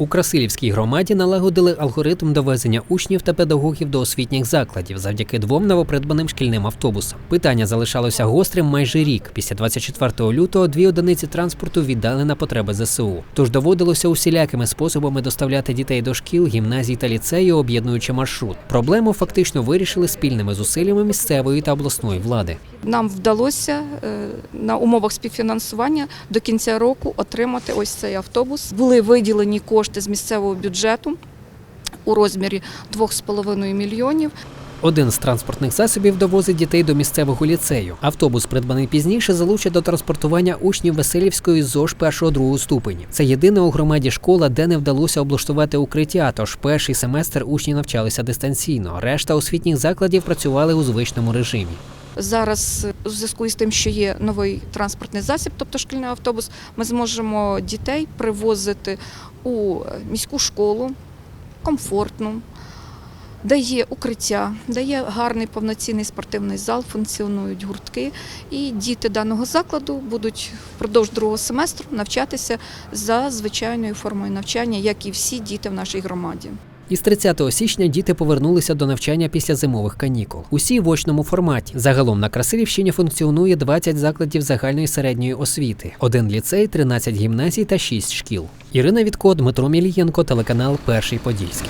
У Красилівській громаді налагодили алгоритм довезення учнів та педагогів до освітніх закладів завдяки двом новопридбаним шкільним автобусам. Питання залишалося гострим майже рік. Після 24 лютого дві одиниці транспорту віддали на потреби ЗСУ. Тож доводилося усілякими способами доставляти дітей до шкіл, гімназій та ліцею, об'єднуючи маршрут. Проблему фактично вирішили спільними зусиллями місцевої та обласної влади. Нам вдалося е, на умовах співфінансування до кінця року отримати ось цей автобус. Були виділені кошти з місцевого бюджету у розмірі 2,5 мільйонів. Один з транспортних засобів довозить дітей до місцевого ліцею. Автобус, придбаний пізніше, залучить до транспортування учнів Веселівської ЗОЖ першого-другого ступені. Це єдина у громаді школа, де не вдалося облаштувати укриття. Тож перший семестр учні навчалися дистанційно. Решта освітніх закладів працювали у звичному режимі. Зараз у зв'язку із тим, що є новий транспортний засіб, тобто шкільний автобус, ми зможемо дітей привозити у міську школу комфортну, де є укриття, де є гарний повноцінний спортивний зал, функціонують гуртки. І діти даного закладу будуть впродовж другого семестру навчатися за звичайною формою навчання, як і всі діти в нашій громаді. Із 30 січня діти повернулися до навчання після зимових канікул. Усі в очному форматі. Загалом на Красилівщині функціонує 20 закладів загальної середньої освіти, один ліцей, 13 гімназій та 6 шкіл. Ірина Вітко, Дмитро Мілієнко, телеканал Перший Подільський.